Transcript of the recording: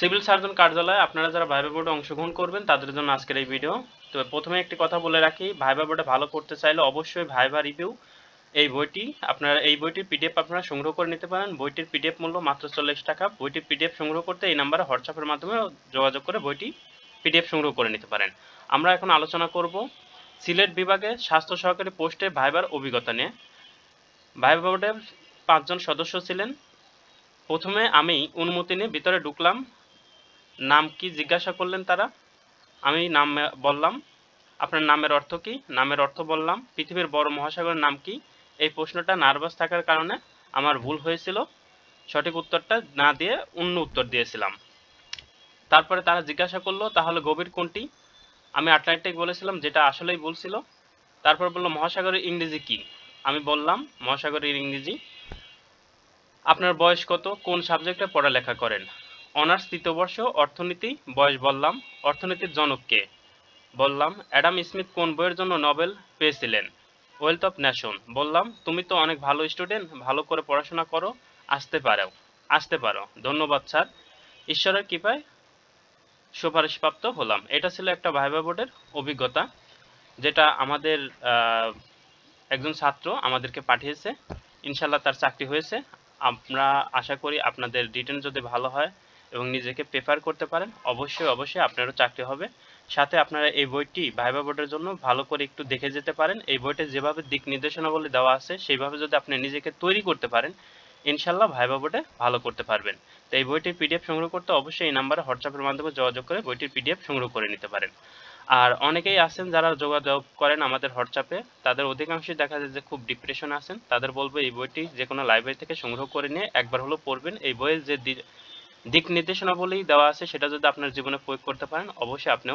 Civil surgeon কার্যালয়ে আপনারা যারা ভাইবা বোর্ডে অংশগ্রহণ করবেন, তাদের জন্য আজকের এই ভিডিও তো প্রথমে একটি কথা বলে রাখি ভাইবা বোর্ডে ভালো করতে চাইলে অবশ্যই ভাইবা রিভিউ এই বইটি, আপনারা এই বইটির পিডিএফ আপনারা সংগ্রহ করে নিতে পারেন। বইটির পিডিএফ মূল্য মাত্র চল্লিশ টাকা। বইটির পিডিএফ সংগ্রহ করতে এই নাম্বারে হোয়াটসঅ্যাপের মাধ্যমে যোগাযোগ করে বইটি পিডিএফ সংগ্রহ করে নিতে পারেন। আমরা এখন আলোচনা করব সিলেট বিভাগে স্বাস্থ্য সহকারী পোস্টে ভাইবার অভিজ্ঞতা নিয়ে। ভাইবা বোর্ডের পাঁচজন সদস্য ছিলেন। প্রথমে আমি অনুমতি নিয়ে ভিতরে ঢুকলাম। নাম কি জিজ্ঞাসা করলেন তারা? আমি নাম বললাম। আপনার নামের অর্থ কি? নামের অর্থ বললাম, পৃথিবীর বড় মহাসাগরের নাম কি? এই প্রশ্নটা নার্ভাস থাকার কারণে আমার ভুল হয়েছিল। সঠিক উত্তরটা না দিয়ে অন্য উত্তর দিয়েছিলাম। তারপরে তারা জিজ্ঞাসা করল, তাহলে গভীর কোনটি? আমি আটলান্টিক বলেছিলাম, যেটা আসলেই ভুল ছিল। তারপর বলল, মহাসাগরের ইংরেজি কি? আমি বললাম, মহাসাগরের ইংরেজি। আপনার বয়স কত? কোন সাবজেক্টে পড়ালেখা করেন? অনার্স তৃতীয় বর্ষ, অর্থনীতি, বয়স বললাম। অর্থনীতির জনক কে? বললাম, অ্যাডাম স্মিথ কোন বইয়ের জন্য নোবেল পেয়েছিলেন? Wealth of nation. বললাম, তুমি তো অনেক ভালো স্টুডেন্ট, ভালো করে পড়াশোনা করো, আসতে পারো আসতে পারো। ধন্যবাদ, স্যার। ঈশ্বরের কৃপায় সুপারিশপ্রাপ্ত হলাম। এটা ছিল একটা ভাইবা বোর্ডের অভিজ্ঞতা, যেটা আমাদের একজন ছাত্র আমাদেরকে পাঠিয়েছে। ইনশাল্লাহ তার চাকরি হয়েছে। আমরা আশা করি আপনাদের রিটার্ন যদি ভালো হয় এবং নিজেকে প্রেফার করতে পারেন, অবশ্যই অবশ্যই আপনারও চাকরি হবে। সাথে আপনারা এই বইটি ভাইবা বোর্ডের জন্য ভালো করে একটু দেখে যেতে পারেন। এই বইতে যেভাবে দিক নির্দেশনাবলী দেওয়া আছে, সেইভাবে যদি আপনি নিজেকে তৈরি করতে পারেন ইনশাল্লাহ ভাইবা বোর্ডে ভালো করতে পারবেন। তো এই বইটির পিডিএফ সংগ্রহ করতে অবশ্যই এই নাম্বারে হোয়াটসঅ্যাপের মাধ্যমে যোগাযোগ করে বইটির পিডিএফ সংগ্রহ করে নিতে পারেন। আর অনেকেই আছেন যারা যোগাযোগ করেন আমাদের হোয়াটসঅ্যাপে, তাদের অধিকাংশই দেখা যায় যে খুব ডিপ্রেশন আছেন। তাদের বলব এই বইটি যে কোনো লাইব্রেরি থেকে সংগ্রহ করে নিয়ে একবার হলো পড়বেন। এই বইয়ের যে দিক নির্দেশনাবলী দেওয়া আছে সেটা যদি আপনার জীবনে প্রয়োগ করতে পারেন অবশ্যই আপনিও